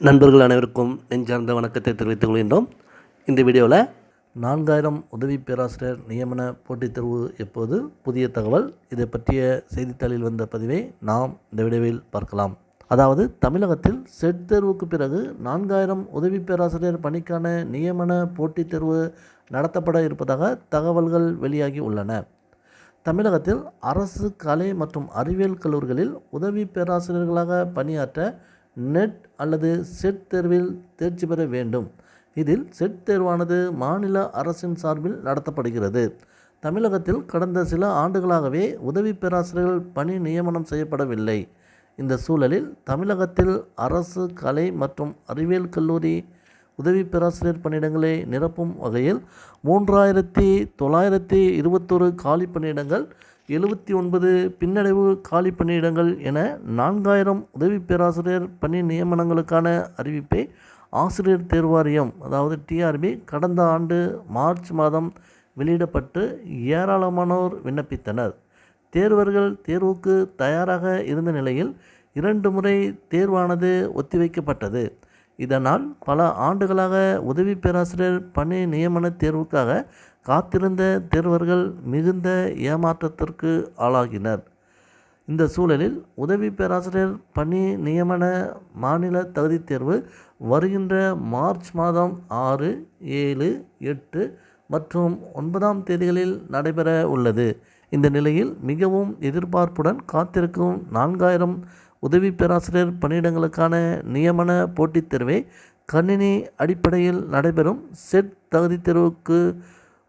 நண்பர்கள் அனைவருக்கும் நெஞ்சார்ந்த வணக்கத்தை தெரிவித்துக் கொள்கின்றோம். இந்த வீடியோவில் நான்காயிரம் உதவி பேராசிரியர் நியமன போட்டித் தேர்வு எப்போது? புதிய தகவல். இதை பற்றிய செய்தித்தாளில் வந்த பதிவை நாம் இந்த வீடியோவில் பார்க்கலாம். அதாவது தமிழகத்தில் செட் தேர்வுக்கு பிறகு நான்காயிரம் உதவி பேராசிரியர் பணிக்கான நியமன போட்டித் தேர்வு நடத்தப்பட இருப்பதாக தகவல்கள் வெளியாகி உள்ளன. தமிழகத்தில் அரசு கலை மற்றும் அறிவியல் கல்லூரிகளில் உதவி பேராசிரியர்களாக பணியாற்ற நெட் அல்லது செட் தேர்வில் தேர்ச்சி பெற வேண்டும். இதில் செட் தேர்வானது மாநில அரசின் சார்பில் நடத்தப்படுகிறது. தமிழகத்தில் கடந்த சில ஆண்டுகளாகவே உதவி பேராசிரியர்கள் பணி நியமனம் செய்யப்படவில்லை. இந்த சூழலில் தமிழகத்தில் அரசு கலை மற்றும் அறிவியல் கல்லூரி உதவி பேராசிரியர் பணியிடங்களை நிரப்பும் வகையில் மூன்றாயிரத்தி தொள்ளாயிரத்தி இருபத்தொரு காலி பணியிடங்கள் எழுபத்தி ஒன்பது பின்னடைவு காலி பணியிடங்கள் என நான்காயிரம் உதவி பேராசிரியர் பணி நியமனங்களுக்கான அறிவிப்பை ஆசிரியர் தேர்வாரியம் அதாவது டிஆர்பி கடந்த ஆண்டு மார்ச் மாதம் வெளியிடப்பட்டு ஏராளமானோர் விண்ணப்பித்தனர். தேர்வர்கள் தேர்வுக்கு தயாராக இருந்த நிலையில் இரண்டு முறை தேர்வானது ஒத்திவைக்கப்பட்டது. இதனால் பல ஆண்டுகளாக உதவி பேராசிரியர் பணி நியமன தேர்வுக்காக காத்திருந்த தேர்வர்கள் மிகுந்த ஏமாற்றத்திற்கு ஆளாகினர். இந்த சூழலில் உதவி பேராசிரியர் பணி நியமன மாநில தகுதித் தேர்வு வருகின்ற மார்ச் மாதம் ஆறு ஏழு எட்டு மற்றும் ஒன்பதாம் தேதிகளில் நடைபெற உள்ளது. இந்த நிலையில் மிகவும் எதிர்பார்ப்புடன் காத்திருக்கும் நான்காயிரம் உதவி பேராசிரியர் பணியிடங்களுக்கான நியமன போட்டித் தேர்வை கணினி அடிப்படையில் நடைபெறும். செட் தகுதித் தேர்வுக்கு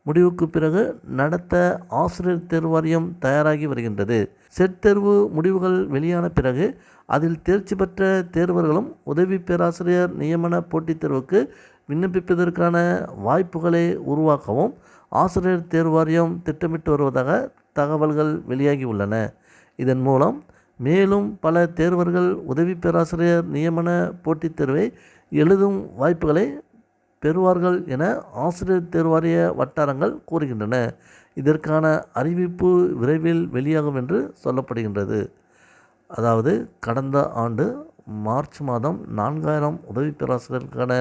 முடிவுக்கு பிறகு நடத்த ஆசிரியர் தேர்வு வாரியம் தயாராகி வருகின்றது. செட் தேர்வு முடிவுகள் வெளியான பிறகு அதில் தேர்ச்சி பெற்ற தேர்வர்களும் உதவி பேராசிரியர் நியமன போட்டித் தேர்வுக்கு விண்ணப்பிப்பதற்கான வாய்ப்புகளை உருவாக்கவும் ஆசிரியர் தேர்வு வாரியம் திட்டமிட்டு வருவதாக தகவல்கள் வெளியாகி உள்ளன. இதன் மூலம் மேலும் பல தேர்வர்கள் உதவி பேராசிரியர் நியமன போட்டித் தேர்வை எழுதும் வாய்ப்புகளை பெறுவார்கள் என ஆசிரியர் தேர்வாரிய வட்டாரங்கள் கூறுகின்றன. இதற்கான அறிவிப்பு விரைவில் வெளியாகும் என்று சொல்லப்படுகின்றது. அதாவது கடந்த ஆண்டு மார்ச் மாதம் நான்காயிரம் உதவி பேராசிரியருக்கான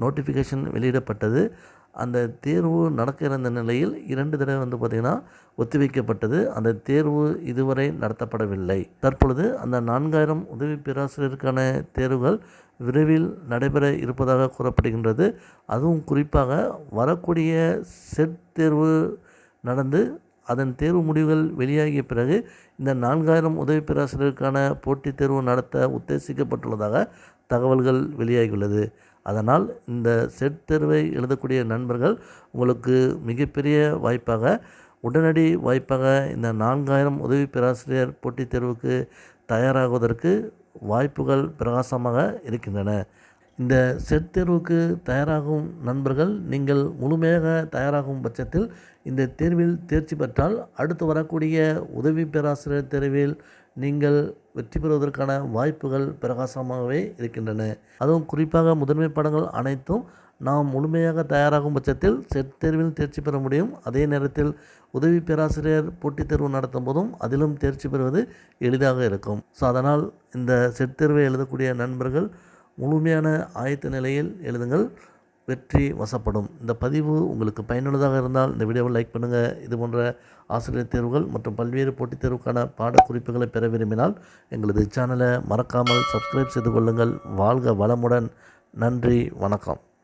நோட்டிஃபிகேஷன் வெளியிடப்பட்டது. அந்த தேர்வு நடக்கிற இந்த நிலையில் இரண்டு தடவை வந்து பார்த்திங்கன்னா ஒத்திவைக்கப்பட்டது. அந்த தேர்வு இதுவரை நடத்தப்படவில்லை. தற்பொழுது அந்த நான்காயிரம் உதவி பேராசிரியருக்கான தேர்வுகள் விரைவில் நடைபெற இருப்பதாக கூறப்படுகின்றது. அதுவும் குறிப்பாக வரக்கூடிய செட் தேர்வு நடந்து அதன் தேர்வு முடிவுகள் வெளியாகிய பிறகு இந்த நான்காயிரம் உதவி பேராசிரியருக்கான போட்டித் தேர்வு நடத்த உத்தேசிக்கப்பட்டுள்ளதாக தகவல்கள் வெளியாகியுள்ளது. அதனால் இந்த செட் தேர்வை எழுதக்கூடிய நண்பர்கள் உங்களுக்கு மிகப்பெரிய வாய்ப்பாக உடனடி வாய்ப்பாக இந்த நான்காயிரம் உதவி பேராசிரியர் போட்டித் தேர்வுக்கு தயாராகுவதற்கு வாய்ப்புகள் பிரகாசமாக இருக்கின்றன. இந்த செட் தேர்வுக்கு தயாராகும் நண்பர்கள் நீங்கள் முழுமையாக தயாராகும் பட்சத்தில் இந்த தேர்வில் தேர்ச்சி பெற்றால் அடுத்து வரக்கூடிய உதவி பேராசிரியர் தேர்வில் நீங்கள் வெற்றி பெறுவதற்கான வாய்ப்புகள் பிரகாசமாகவே இருக்கின்றன. அதுவும் குறிப்பாக முதன்மை படங்கள் அனைத்தும் நாம் முழுமையாக தயாராகும் பட்சத்தில் செட் தேர்வில் தேர்ச்சி பெற முடியும். அதே நேரத்தில் உதவி பேராசிரியர் போட்டித் தேர்வு நடத்தும் போதும் அதிலும் தேர்ச்சி பெறுவது எளிதாக இருக்கும். ஸோ அதனால் இந்த செட் தேர்வை எழுதக்கூடிய நண்பர்கள் முழுமையான ஆயத்த நிலையில் எழுதுங்கள். வெற்றி வசப்படும். இந்த பதிவு உங்களுக்கு பயனுள்ளதாக இருந்தால் இந்த வீடியோவை லைக் பண்ணுங்கள் இது போன்ற ஆசிரியர் தேர்வுகள் மற்றும் பல்வேறு போட்டித் தேர்வுக்கான பாடக்குறிப்புகளை பெற விரும்பினால் எங்களது சேனலை மறக்காமல் சப்ஸ்கிரைப் செய்து கொள்ளுங்கள். வாழ்க வளமுடன். நன்றி. வணக்கம்.